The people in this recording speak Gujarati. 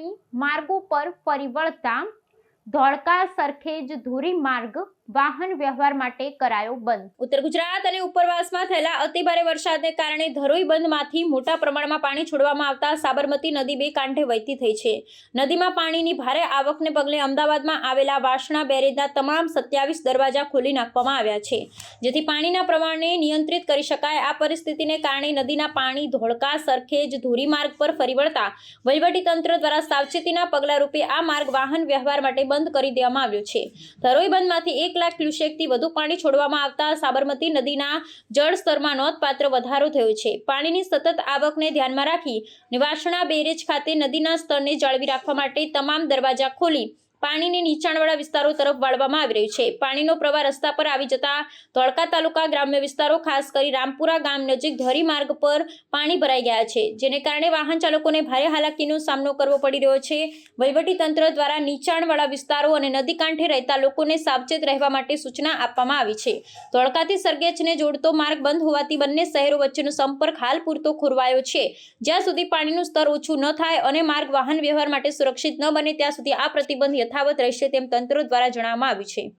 વિસ્તારોની માર્ગો પર ફરી વળતા ધોળકા સરખેજ ધોરી માર્ગ વાહન વ્યવહાર માટે કરાયો બંધ. ઉત્તર ગુજરાત અને ઉપરવાસમાં થયેલા અતિભારે વરસાદને કારણે ધરોઈ બંધમાંથી મોટા પ્રમાણમાં પાણી છોડવામાં આવતા સાબરમતી નદી બે કાંઠે વહેતી થઈ છે. નદીમાં પાણીની ભારે આવકને પગલે અમદાવાદમાં આવેલા વાસણા બેરેજના તમામ સત્યાવીસ દરવાજા ખોલી નાખવામાં આવ્યા છે. જેથી પાણીના પ્રમાણને નિયંત્રિત કરી શકાય આ પરિસ્થિતિને કારણે નદીના પાણી ધોળકા, સરખેજ ધોરીમાર્ગ પર ફરી વળતા વહીવટીતંત્ર દ્વારા સાવચેતીના પગલાં રૂપે આ માર્ગ વાહન વ્યવહાર માટે બંધ કરી દેવામાં આવ્યો છે. ધરોઈ બંધમાંથી એક લાખ ક્યુસેકથી વધુ પાણી છોડવામાં આવતા સાબરમતી નદીના જળસ્તરમાં નોંધપાત્ર વધારો થયો છે. પાણીની સતત આવકને ધ્યાનમાં રાખી નિવાસણા બેરેજ ખાતે નદીના સ્તરને જાળવી રાખવા માટે તમામ દરવાજા ખોલી પાણીને નીચાણવાળા વિસ્તારો તરફ વાળવામાં આવી રહ્યું છે. પાણીનો પ્રવાહ રસ્તા પર આવી જતા ધોળકા તાલુકા, ગ્રામ્ય વિસ્તારો, ખાસ કરી રામપુરા ગામ નજીક ધરી માર્ગ પર પાણી ભરાઈ ગયા છે, જેને કારણે વાહન ચાલકોને ભારે હાલાકીનો સામનો કરવો પડી રહ્યો છે. વહીવટી તંત્ર દ્વારા નીચાણવાળા વિસ્તારો અને નદી કાંઠે રહેતા લોકોને સાવચેત રહેવા માટે સૂચના આપવામાં આવી છે. ધોળકાથી સરગેજને જોડતો માર્ગ બંધ હોવાથી બંને શહેરો વચ્ચેનો સંપર્ક હાલ પૂરતો ખોરવાયો છે. જ્યાં સુધી પાણીનું સ્તર ઓછું ન થાય અને માર્ગ વાહન વ્યવહાર માટે સુરક્ષિત ન બને, ત્યાં સુધી આ પ્રતિબંધ યથાવત રહેશે તેમ તંત્ર દ્વારા જણાવવામાં આવ્યું છે.